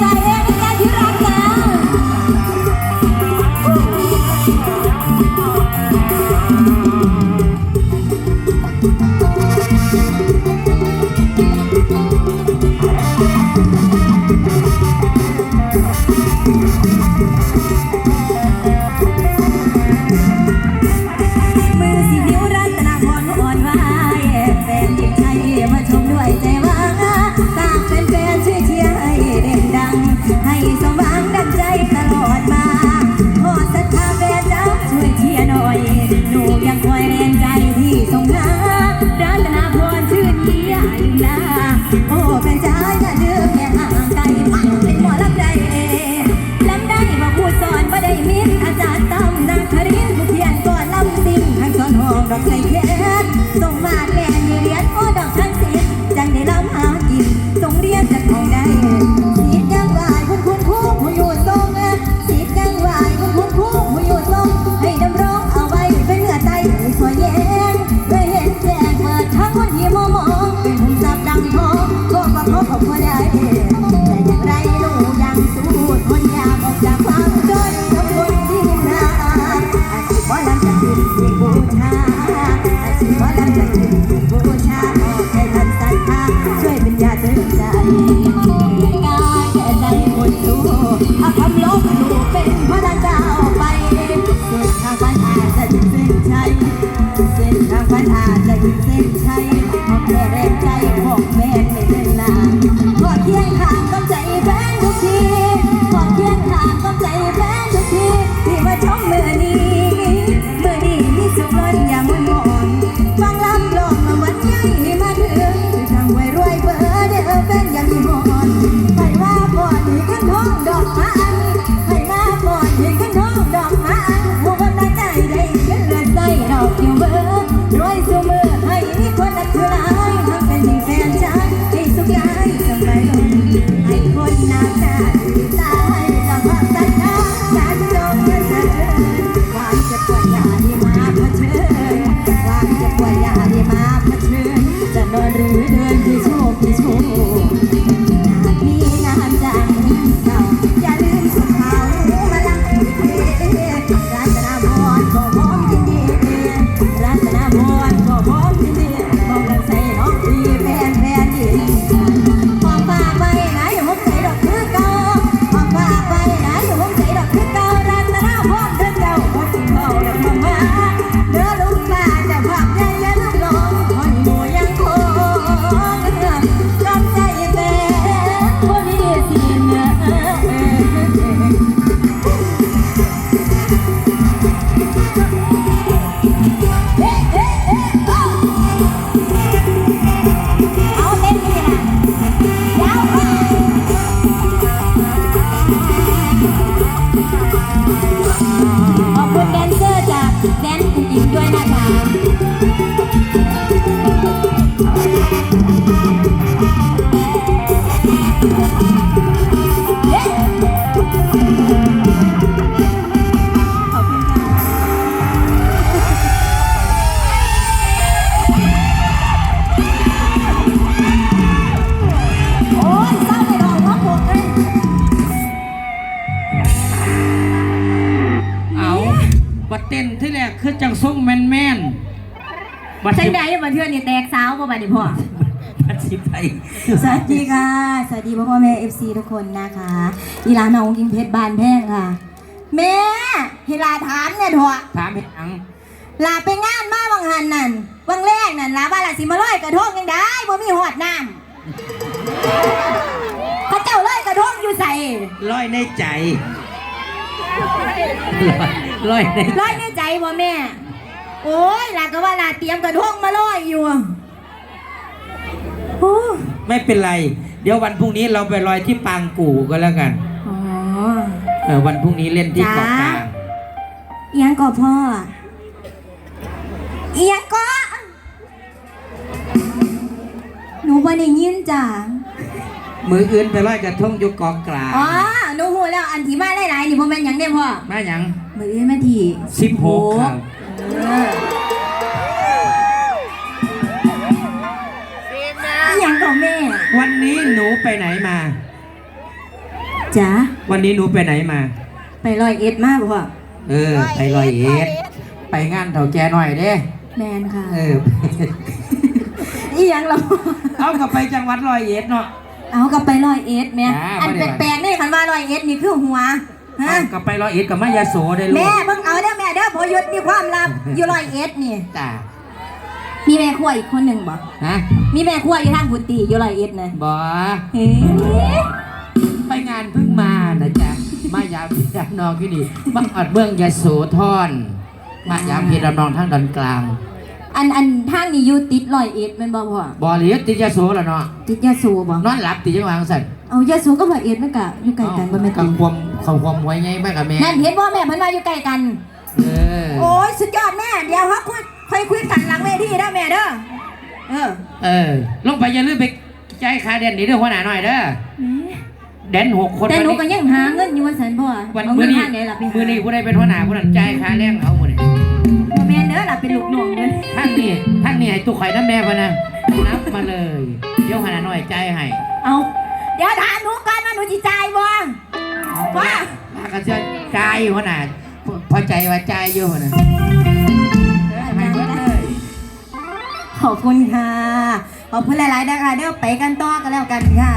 ใจ สอนห้องดอกไม้แค้น ช่วยเป็นยาเตือนใจกายแก่ใจคนรู้เอาคำลบหลู่เป็นพระเจ้าไปสุดทางปัญหาจะถึงเส้นชัยเส้นทางปัญหาจะถึงเส้นชัยขอแค่แรงใจของแฟนไม่เดินลาขอเคียงขางกับใจแฟนทุกทีขอเคียงขางกับใจแฟนทุกทีที่มาชม ขอบคุณแดนเซอร์จากแดนคุณหญิงด้วยนะคะ คือจังส่งแมนแมนๆบัดจัสิงใดมาเทื่อนี่แตกสาวบ่บัดนี้พ่อ บัดสิไปสวัสดีค่ะ สวัสดีพ่อพ่อแม่ FC ทุกคนนะคะอีหลานน้องกิงเพชรบานแพงค่ะ แม่เฮลาถามเนี่ยเถอะถามเห็นหยังลาไปงานมาวังหันนั่นวังแรกนั่นลาบ้านลาสิมาลอยกระทงยังได้บ่มีหอดน้ำเขาเจ้าลอยกระทงอยู่ใส่ลอยในใจ ลอยในลอยในใจบ่แม่ โอ้ยลาก็ว่าลาเตรียมกระทงมาลอยอยู่โอ้ไม่เป็นไร เดี๋ยววันพรุ่งนี้เราไปลอยที่ปางกู่ก็แล้วกันอ๋อ เออวันพรุ่งนี้เล่นที่เกาะกลาง เอียงก็พ่อเอียงก็หนูบ่ได้ยินจ้ะมืออื่นไปลอยกระทงอยู่เกาะกลาง อ๋อหนูหู แล้วอันที่มาหลายๆนี่บ่แม่นหยังเด้พ่อมาหยังมืออื่นมาที่สิบหกครับเอออหยังของแม่วันนี้หนูไปไหนมา จ๋าวันนี้หนูไปไหนมา ไปลอยเอ็ดมากพ่อเออ ไปลอยเอ็ดไปงานเถ่าแกหน่อยเด้ แมนค่ะเออ อีหยังเราเอากลับไปจังหวัดลอยเอ็ดเนาะ เอากลับไปลอยเอ็ดแม่จ้าอันบ่ได้ว่าแปลกๆนี่คันว่าลอยเอ็ดนี่คือหัวฮะเอากลับไปลอยเอ็ดกับมายาโสได้ลูแม่กเบิ่งเอาเด้อแม่เด้อพอยุดมีความลับอยู่ลอยเอ็ดนี่ จ้ามีแม่ครัวอีกคนหนึ่งบ่ฮะมีแม่ครัวอยู่ทางพุตีอยู่ลอยเอ็ดนะบอเฮ้ยไปงานเพิ่งมานะจ๊ะมายามพี่ยามน้องที่นี่บังอัดเมืองยาโสธรมายามพี่ดำนองทั้งดอนกลาง อันอันทางนี้อยู่ติดลอยเอ็ดแมันบ่พ่อบอเลียติดยาโสแล้วเนาะติดยาสูบบ่นอนหลับติดจังหวังสัตว์เอายาสูกับลอยเอ็ดมันก็อยู่ใกล้กันบ่แม่นกัติงความเขาความไว้ไงแม่กับแม่นั่นเห็นบ่แม่เพิ่นว่าอยู่ใกล้กัน เออโอ้ยสุดยอดแม่ เดี๋ยวฮักคุยค่อยคุยกันหลังเวทีเด้อแม่เด้อ เออเออ ลงไปอย่าลืมไปใจายขาเด่นนี่เด้อหัวหน้าหน่อยเด้อเด่นหกคนแต่หนูก็วันนี้ยังหาเงินอยู่ว่าสันพ่อวันเอามื้เงิอนนี้ทางไหนล่ะไปหามื้อนี้ผู้ใดเป็นหัวหน้าผู้นั้นใจายขาแรงเอาหมดเลยบ่ แม่นเด้อล่ะเป็นลูกน้องเด้อท่านนี่ท่านนี่ให้ตุกไข่น้ำแม่พะนะนับมาเลย เดี๋ยวหัวหน้าหน่อยใจายให้เอาเดี๋ยวถามหนูก่อนว่าหนูสิจ่ายบ่ว่ามาก็จะใจายหัวหน้าพอใจว่าใจายอยู่หัวหน้าให้เบิดเลยขอบคุณค่ะ ขอบคุณหลาย ๆ นะคะเดี๋ยวไปกันต่อกันแล้วกันค่ะ